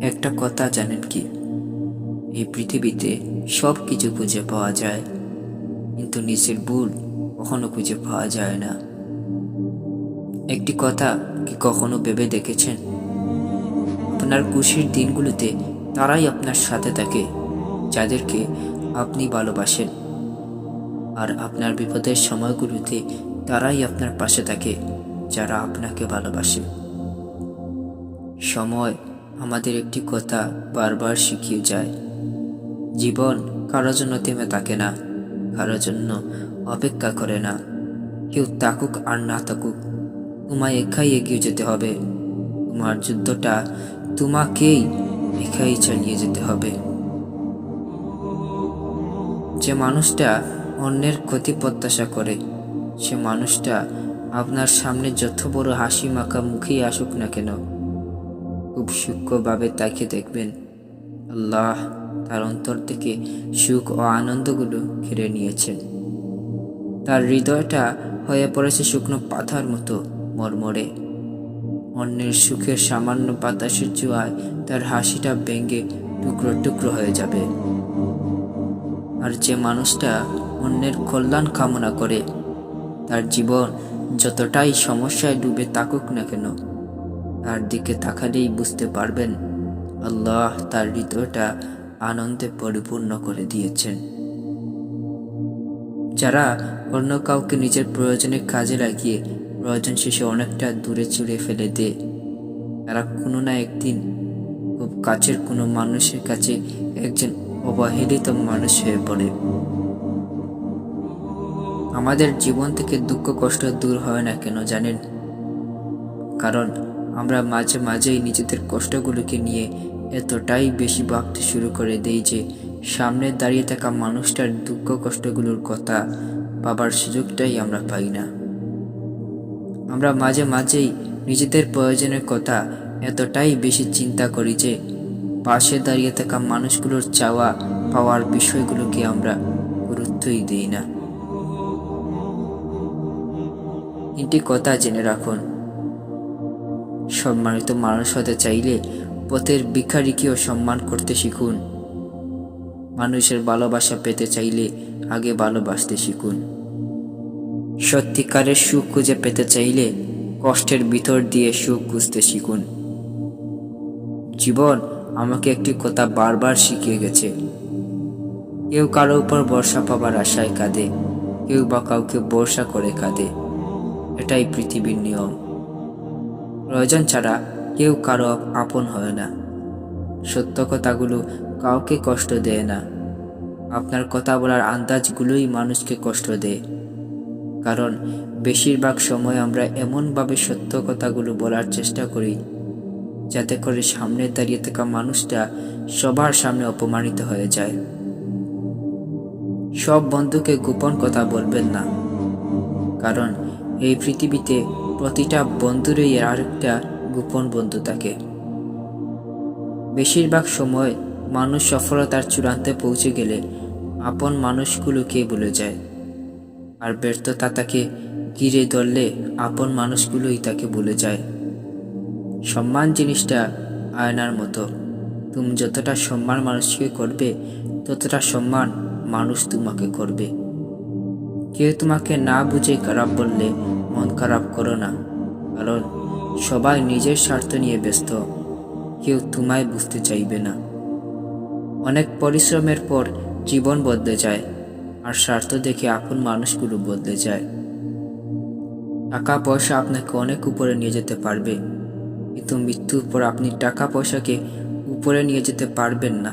একটা কথা জানেন কি? এই পৃথিবীতে সব কিছু খুঁজে পাওয়া যায়, কিন্তু নিজের ভুল কখনো খুঁজে পাওয়া যায় না। একটি কথা কি কখনো ভেবে দেখেছেন? আপনার খুশির দিনগুলোতে তারাই আপনার সাথে থাকে, যাদেরকে আপনি ভালোবাসেন। আর আপনার বিপদের সময়গুলোতে তারাই আপনার পাশে থাকে, যারা আপনাকে ভালোবাসে। সময় আমাদের একটি কথা বারবার শিখিয়ে যায়। জীবন কারোর জন্য থেমে থাকে না কারোর জন্য অপেক্ষা করে না। কেউ তাকুক আর না থাকুক তোমায় একাই এগিয়ে যেতে হবে। তোমার যুদ্ধটা তোমাকেই একাই চালিয়ে যেতে হবে। যে মানুষটা অন্যের ক্ষতি প্রত্যাশা করে, সে মানুষটা আপনার সামনে যত বড় হাসি মাখা মুখেই আসুক না কেন খুব সূক্ষ্মভাবে তাকে দেখবেন। আল্লাহ তার অন্তর থেকে সুখ ও আনন্দগুলো ঘিরে নিয়েছেন। তার হৃদয়টা হয়ে পড়েছে শুকনো পাথার মতো মরমরে। অন্যের সুখের সামান্য বাতাসের জোয়ায় তার হাসিটা ভেঙে টুকরো টুকরো হয়ে যাবে। আর যে মানুষটা অন্যের কল্যাণ কামনা করে, তার জীবন যতটাই সমস্যায় ডুবে থাকুক না কেন তার দিকে তাকালেই বুঝতে পারবেন, আল্লাহ তার হৃদয়টা আনন্দে পরিপূর্ণ করে দিয়েছেন। যারা অন্য কাউকে নিজের প্রয়োজনে কাজে লাগিয়ে প্রয়োজন শেষে অনেকটা দূরে চুড়ে ফেলে দেয়, তারা কোনো না একদিন খুব কাছের কোনো মানুষের কাছে একজন অবহেলিত মানুষ হয়ে পড়ে। আমাদের জীবন থেকে দুঃখ কষ্ট দূর হয় না কেন জানেন? কারণ আমরা মাঝে মাঝেই নিজেদের কষ্টগুলোকে নিয়ে এতটাই বেশি ভাবতে শুরু করে দেই যে, সামনে দাঁড়িয়ে থাকা মানুষটার দুঃখ কষ্টগুলোর কথা পাবার সুযোগটাই আমরা পাই না। আমরা মাঝে মাঝেই নিজেদের প্রয়োজনের কথা এতটাই বেশি চিন্তা করি যে, পাশে দাঁড়িয়ে থাকা মানুষগুলোর চাওয়া পাওয়ার বিষয়গুলোকে আমরা গুরুত্বই দিই না। তিনটি কথা জেনে রাখুন। সম্মানিত মানুষ হতে চাইলে পথের ভিখারিকেও সম্মান করতে শিখুন। মানুষের ভালোবাসা পেতে চাইলে আগে ভালোবাসতে শিখুন। সত্যিকারের সুখ খুঁজে পেতে চাইলে কষ্টের ভিতর দিয়ে সুখ খুঁজতে শিখুন। জীবন আমাকে একটি কথা বারবার শিখিয়ে গেছে। কেউ কারও উপর বর্ষা পাবার আশায় কাঁদে, কেউ বা কাউকে বর্ষা করে কাঁদে। এটাই পৃথিবীর নিয়ম। প্রয়োজন ছাড়া কেউ কারও আপন হয় না। সত্য কথাগুলো কাউকে কষ্ট দেয় না। আপনার কথা বলার আন্দাজগুলোই মানুষকে কষ্ট দেয়। কারণ বেশিরভাগ সময় আমরা এমনভাবে সত্য কথাগুলো বলার চেষ্টা করি, যাতে করে সামনে দাঁড়িয়ে থাকা মানুষটা সবার সামনে অপমানিত হয়ে যায়। সব বন্ধুকে গোপন কথা বলবেন না। কারণ এই পৃথিবীতে প্রতিটা বন্ধুরই এর আরেকটা গোপন বন্ধু থাকে। বেশিরভাগ সময় মানুষ সফলতার চূড়ান্তে পৌঁছে গেলে আপন মানুষগুলোকে ভুলে যায়। আর ব্যর্থতা তাকে ঘিরে ধরলে আপন মানুষগুলোই তাকে ভুলে যায়। সম্মান জিনিসটা আয়নার মতো। তুমি যতটা সম্মান মানুষকে করবে, ততটা সম্মান মানুষ তোমাকে করবে। কেউ তোমাকে না বুঝে খারাপ বললে মন খারাপ করো না। কারণ সবাই নিজের স্বার্থ নিয়ে ব্যস্ত, কেউ তোমায় বুঝতে চাইবে না। অনেক পরিশ্রমের পর জীবন বদলে যায়, আর স্বার্থ দেখে আপন মানুষগুলো বদলে যায়। টাকা পয়সা আপনাকে অনেক উপরে নিয়ে যেতে পারবে, কিন্তু মৃত্যুর পর আপনি টাকা পয়সাকে উপরে নিয়ে যেতে পারবেন না।